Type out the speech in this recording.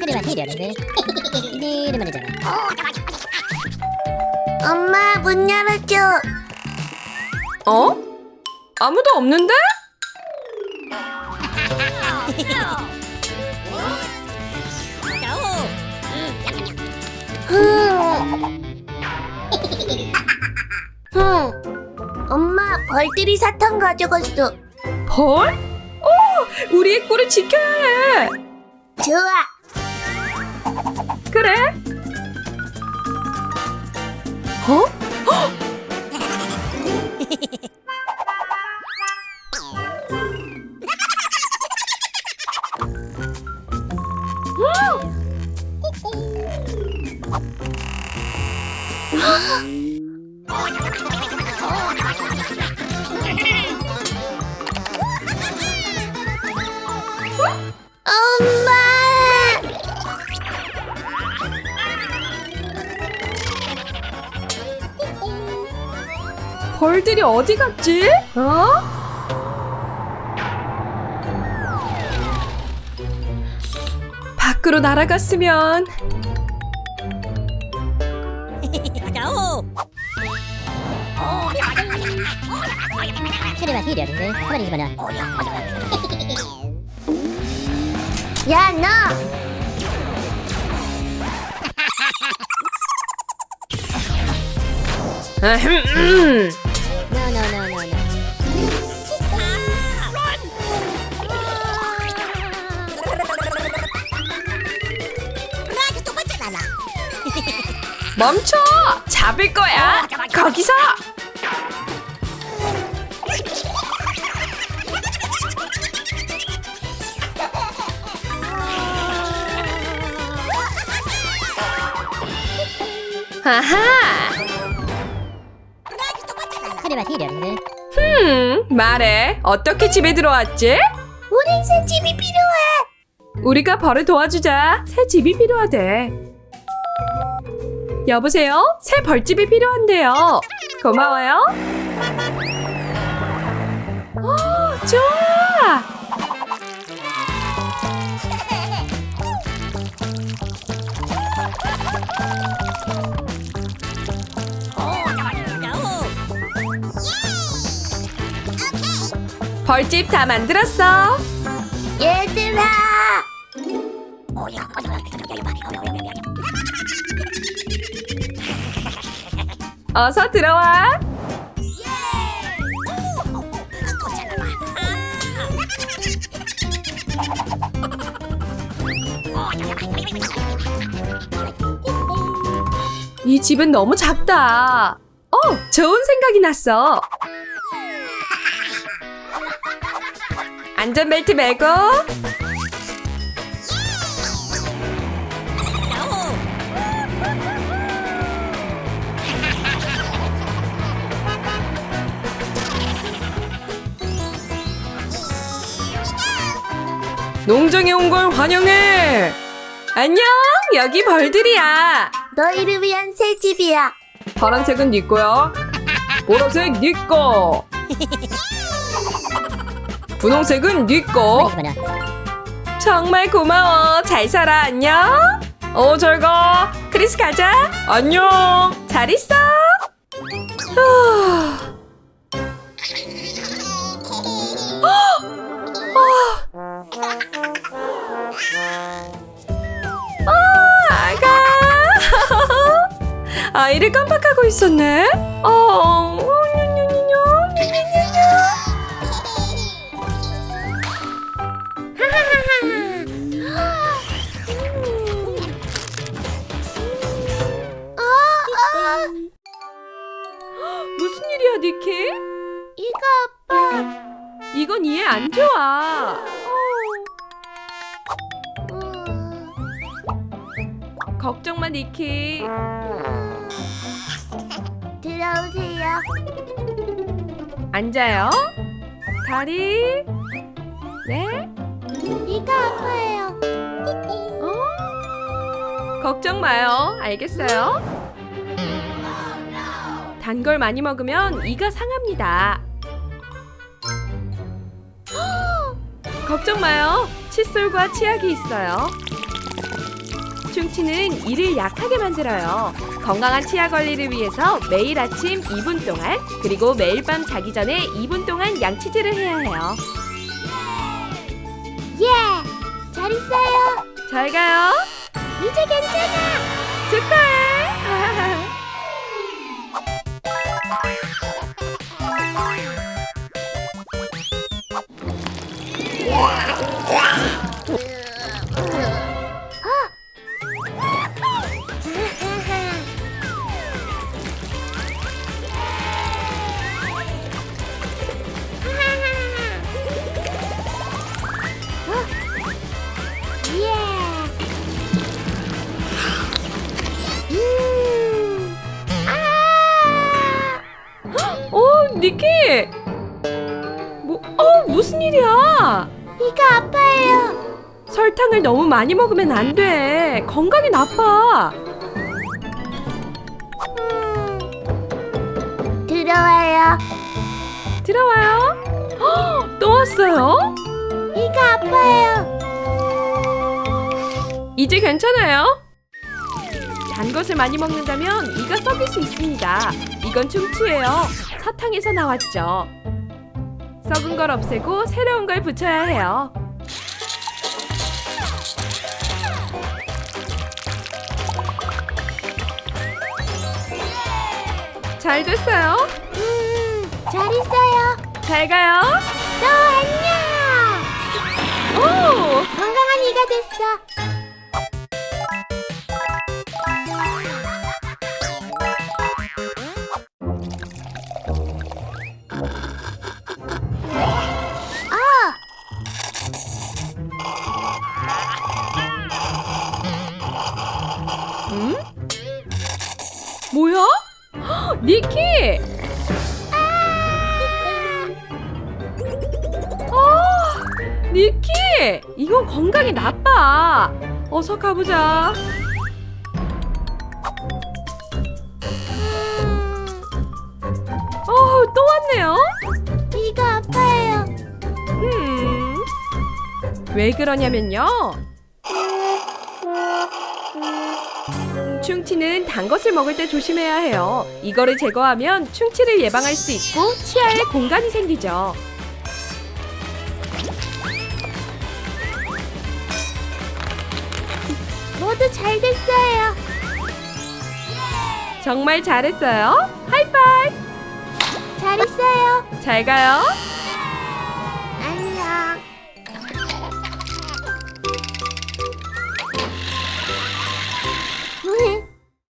그래만 되잖아 엄마 문 열어줘. 어? 아무도 없는데? 엄마 벌들이 사탕 가져갔어. 벌? 어, 우리의 꿀을 지켜야 해. 좋아. 그래? 어? 엄마. 벌들이 어디 갔지? 어? 밖으로 날아갔으면 야 너. 음. 노노노노노 멈춰! 잡을 거야. 거기서. 걸 음, 말해. 어떻게 집에 들어왔지? 우린 새 집이 필요해. 우리가 벌을 도와주자. 새 집이 필요하대. 여보세요? 새 벌집이 필요한데요. 고마워요. 어, 좋아. 벌집 다 만들었어. 얘들아. 어서 들어와. 이 집은 너무 작다. 어, 좋은 생각이 났어. 안전벨트 매고. 농장에 온 걸 환영해. 안녕, 여기 벌들이야. 너희를 위한 새 집이야. 파란색은 네 거야. 보라색 네 거. 분홍색은 네 거. 정말 고마워. 잘 살아. 안녕. 어, 잘 가. 크리스 가자. 안녕. 잘 있어. 후. 아, 아가. 아이를 깜빡하고 있었네. 어, 이거 아빠. 이건 이해 안 좋아. 음, 걱정 마, 니키. 들어오세요. 앉아요. 다리. 네. 이가 아파요. 어? 걱정 마요. 알겠어요. 단 걸 많이 먹으면 이가 상합니다. 걱정 마요. 칫솔과 치약이 있어요. 충치는 이를 약하게 만들어요. 건강한 치아 관리를 위해서 매일 아침 2분 동안 그리고 매일 밤 자기 전에 2분 동안 양치질을 해야 해요. 예! 잘 있어요. 잘 가요. 이제 괜찮아. 축하해. 설탕을 너무 많이 먹으면 안 돼. 건강이 나빠. 음. 들어와요. 들어와요. 헉, 또 왔어요? 이가 아파요. 이제 괜찮아요? 단 것을 많이 먹는다면 이가 썩일 수 있습니다. 이건 충치예요. 사탕에서 나왔죠. 썩은 걸 없애고 새로운 걸 붙여야 해요. 잘 됐어요. 음, 잘 있어요. 잘 가요. 또 안녕. 오! 건강한 이가 됐어. 아, 음? 뭐야? 헉, 니키! 아, 니키! 이거 건강에 나빠. 어서 가보자. 어, 또 왔네요. 이가 아파요. 음. 왜 그러냐면요. 충치는 단 것을 먹을 때 조심해야 해요. 이거를 제거하면 충치를 예방할 수 있고 치아에 공간이 생기죠. 모두 잘 됐어요. 정말 잘했어요. 하이파이브. 잘 있어요. 잘 가요.